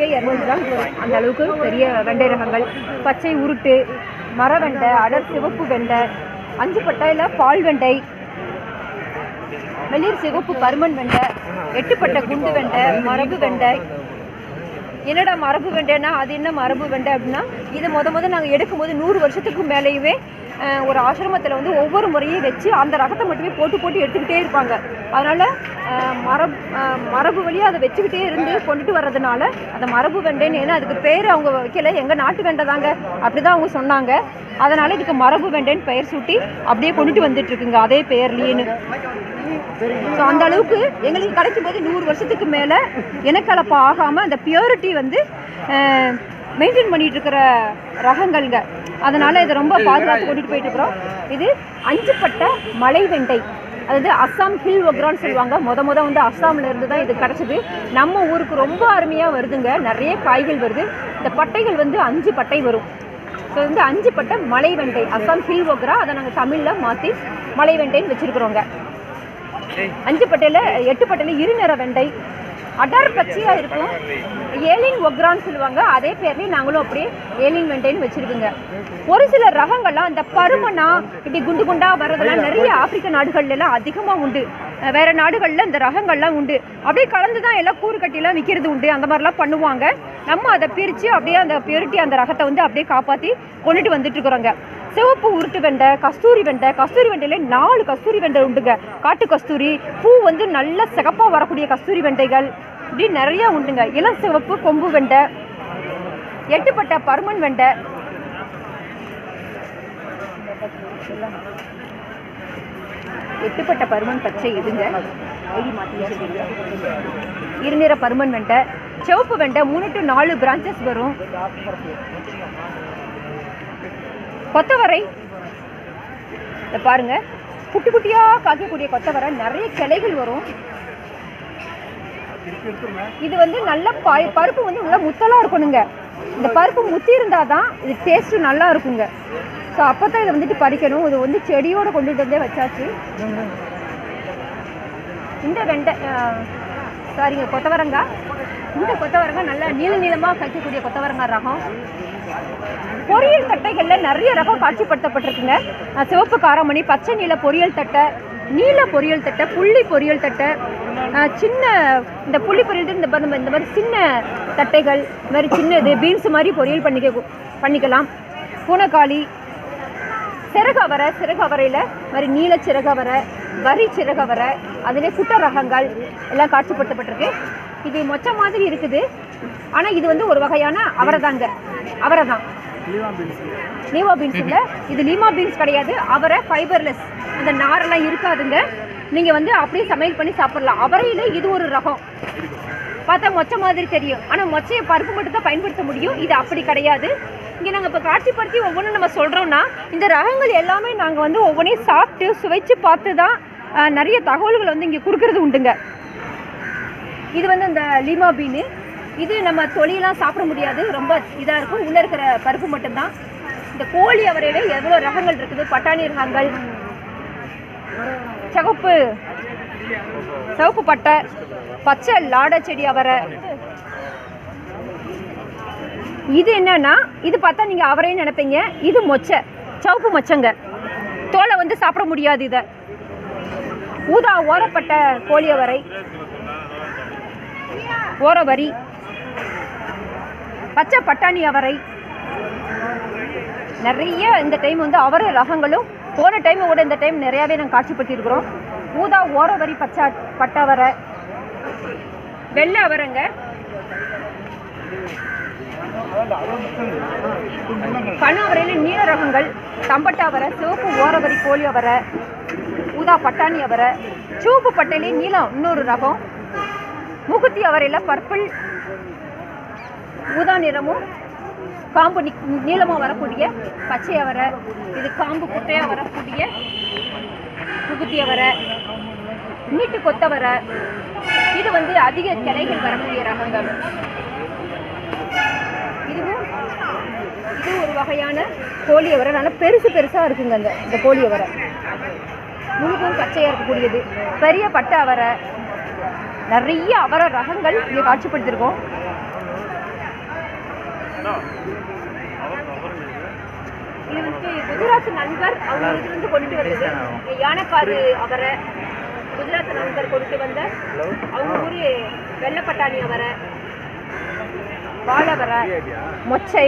ஏறக்குறைய இரநூறு கிராம் அந்த அளவுக்கு பெரிய வெண்டை ரகங்கள். பச்சை உருட்டு மர வெண்டை அடர் சிவப்பு வெண்டை அஞ்சு பட்டையில் பால் வெண்டை வெளிர் சிவப்பு பருமன் வெண்டை எட்டுப்பட்டை குண்டு வெண்டை மரபு வெண்டை. என்னடா மரபு வெண்டைன்னா அது என்ன மரபு வெண்டை அப்படின்னா இதை முத முத நாங்கள் எடுக்கும்போது நூறு வருஷத்துக்கு மேலேயுமே ஒரு ஆசிரமத்தில் வந்து ஒவ்வொரு முறையும் வச்சு அந்த ரகத்தை மட்டுமே போட்டு போட்டு எடுத்துக்கிட்டே இருப்பாங்க. அதனால் மரபு மரபு வழியாக அதை வச்சுக்கிட்டே இருந்து கொண்டுட்டு வர்றதுனால அந்த மரபு வெண்டைன்னு ஏன்னா அதுக்கு பேர் அவங்க வைக்கல. எங்கள் நாட்டு வெண்டை தாங்க. அப்படி தான் அவங்க சொன்னாங்க. அதனால் இதுக்கு மரபு வெண்டைன்னு பெயர் சூட்டி அப்படியே கொண்டுட்டு வந்துட்டு இருக்குங்க அதே பெயர்லேன்னு ஸோ அந்த அளவுக்கு எங்களுக்கு கிடைக்கும் போது நூறு வருஷத்துக்கு மேலே இனக்கலப்பு ஆகாமல் அந்த பியூரிட்டி வந்து மெயின்டைன் பண்ணிட்டு இருக்கிற ரகங்கள்ங்க. அதனால இதை ரொம்ப பாதுகாத்து கொண்டுட்டு போயிட்டு இருக்கிறோம். இது அஞ்சு பட்ட மலை வெண்டை அதாவது அஸ்ஸாம் ஹில் ஒக்ரான்னு சொல்லுவாங்க. முத முத வந்து அஸ்ஸாமில் இருந்து தான் இது கிடச்சிது. நம்ம ஊருக்கு ரொம்ப அருமையாக வருதுங்க. நிறைய காய்கள் வருது. இந்த பட்டைகள் வந்து அஞ்சு பட்டை வரும். ஸோ வந்து அஞ்சு பட்டை மலை வெண்டை அஸ்ஸாம் ஹில் ஒக்ரா அதை நாங்கள் தமிழில் மாற்றி மலை வெண்டைன்னு வச்சுருக்குறோங்க அஞ்சு பட்டையில் எட்டு பட்டையில் இருநிற வெண்டை. அடர் பச்சையாக இருக்கும். ஏலின் ஒக்ரான்னு சொல்லுவாங்க. அதே பேர்லேயும் நாங்களும் அப்படியே ஏலின் வெண்டைன்னு வச்சுருக்குங்க. ஒரு சில ரகங்கள்லாம் அந்த பருமனா இப்படி குண்டு குண்டாக வர்றதெல்லாம் நிறைய ஆப்பிரிக்க நாடுகள்லாம் அதிகமாக உண்டு. வேறு வேற நாடுகளில் இந்த ரகங்கள்லாம் உண்டு. அப்படியே கலந்து தான் எல்லாம் கூறு கட்டிலாம் விற்கிறது உண்டு. அந்த மாதிரிலாம் பண்ணுவாங்க. நம்ம அதை பிரித்து அப்படியே அந்த பியூரிட்டி அந்த ரகத்தை வந்து அப்படியே காப்பாற்றி கொண்டுட்டு வந்துட்டுருக்குறோங்க சிவப்பு உருட்டு வெண்டை கஸ்தூரி வெண்டை. கஸ்தூரி வெண்டையில நாலு கஸ்தூரி வெண்டை உண்டுங்க. காட்டு கஸ்தூரி பூ வந்து நல்ல சிகப்பாக வரக்கூடிய கஸ்தூரி வெண்டைகள். இப்படி நிறையா உண்டுங்க. இளம் சிவப்பு கொம்பு வெண்டை எட்டுப்பட்ட பருமன் வெண்டை. எட்டுப்பட்ட பருமன் பச்சை இதுங்க. இருநிற பருமன் வெண்டை. சிவப்பு வெண்டை மூணு டு நாலு பிரான்ச்சஸ் வரும். கொத்தவரை. இதை பாருங்க. குட்டி குட்டியாக காய்க்கக்கூடிய கொத்தவரை. நிறைய கிளைகள் வரும். இது வந்து நல்ல பருப்பு வந்து நல்லா முத்தலாக இருக்கணுங்க. இந்த பருப்பு முத்தி இருந்தாதான் இது டேஸ்ட் நல்லா இருக்குங்க. ஸோ அப்போ தான் இதை வந்துட்டு பறிக்கணும். இது வந்து செடியோட கொண்டுட்டு வந்தே வச்சாச்சு. இந்த வெண்டை சாரிங்க கொத்தவரங்காய். இந்த கொத்தவரங்காய் நல்லா நீள நீளமாக கழிக்கக்கூடிய கொத்தவரங்காய் ரகம். பொரியல் தட்டைகளில் நிறைய ரகம் காட்சிப்படுத்தப்பட்டிருக்குங்க. சிவப்பு காரமணி பச்சை நீல பொரியல் தட்டை நீல பொரியல் தட்டை புள்ளி பொரியல் தட்டை சின்ன இந்த புள்ளி பொரியல் இந்த இந்த மாதிரி சின்ன தட்டைகள் இந்த மாதிரி சின்னது பீன்ஸ் மாதிரி பொரியல் பண்ணிக்க பண்ணிக்கலாம். பூனைக்காளி சிறகவரை சிறகவரையில் மாதிரி நீல சிறகவரை வரி சிறகவரை அதிலே குட்ட ரகங்கள் எல்லாம் காட்சிப்படுத்தப்பட்டிருக்கு. இது மொச்ச மாதிரி இருக்குது. ஆனால் இது வந்து ஒரு வகையான அவரை தாங்க அவரை தான் லீமா பீன்ஸ் இல்லை. இது லீமா பீன்ஸ் கிடையாது. அவரை ஃபைபர்லெஸ் அந்த நாரெல்லாம் இருக்காதுங்க. நீங்கள் வந்து அப்படியே சமையல் பண்ணி சாப்பிட்லாம். அவரையில் இது ஒரு ரகம். பார்த்தா மொச்சை மாதிரி தெரியும். ஆனால் மொச்சையை பருப்பு மட்டும் தான் பயன்படுத்த முடியும். இது அப்படி கிடையாது. இங்கே நாங்கள் இப்போ காட்சிப்படுத்தி ஒவ்வொன்றும் நம்ம சொல்கிறோம்னா இந்த ரகங்கள் எல்லாமே நாங்கள் வந்து ஒவ்வொன்றையும் சாப்பிட்டு சுவைச்சு பார்த்து தான் நிறைய தகவல்களை வந்து இங்கே கொடுக்கறது உண்டுங்க. இது வந்து இந்த லீமா பீனு இது நம்ம தொழிலாம் சாப்பிட முடியாது. ரொம்ப இதாக இருக்கும். உள்ளே இருக்கிற பருப்பு மட்டும்தான். இந்த கோழி அவரையில எவ்வளோ ரகங்கள் இருக்குது? பட்டாணி ரகங்கள். சிவப்பு. சிவப்பு பட்டை. பச்சை லாடை செடி அவரை. இது என்னன்னா இது பார்த்தா நீங்கள் அவரையும் நினைப்பீங்க. இது மொச்சை. சிவப்பு மொச்சங்க. தோலை வந்து சாப்பிட முடியாது இதை. ஊதா ஓரப்பட்ட கோழி அவரை ஓரவரி. பச்சை பட்டாணி அவரை. நிறைய இந்த டைம் வந்து அவரை ரகங்களும் போன டைமை விட இந்த டைம் நிறையாவே நாங்கள் காட்சிப்படுத்தியிருக்கிறோம். ஊதா ஓரவரி பச்சா பட்டவரை வெள்ளை அவரங்க. பண நீல ரகங்கள் தம்பட்டா அவரை சிவப்பு ஓரவரி கோழி அவரை ஊதா பட்டாணி அவரை சூப்பு பட்டையிலே நீலம் இன்னொரு ரகம் மூக்குத்தி அவரையில் பர்பிள் ஊதா நிறமும் காம்பு நீளமாக வரக்கூடிய பச்சை அவரை இது காம்பு குட்டையாக வரக்கூடிய புகுத்தி அவரை நீட்டு கொத்தவரை இது வந்து அதிக கிளைகள் வரக்கூடிய ரகங்கள். இதுவும் இது ஒரு வகையான கோழி அவரை நல்லா பெருசு பெருசாக இருக்குங்க அந்த இந்த கோழி அவரை முழுதும் பச்சையாக இருக்கக்கூடியது. பெரிய பட்டை அவரை நிறைய அவரை ரகங்கள் இங்கே காட்சிப்படுத்திருக்கோம். இது. வந்து குஜராத் நண்பர் அவங்க இருந்து கொண்டு வந்தது. யானைக்காரு அவரை குஜராத் நண்பர் கொண்டு வந்த அவங்க ஊரு வெள்ளப்பட்டாணி அவரை வாழவரை மொச்சை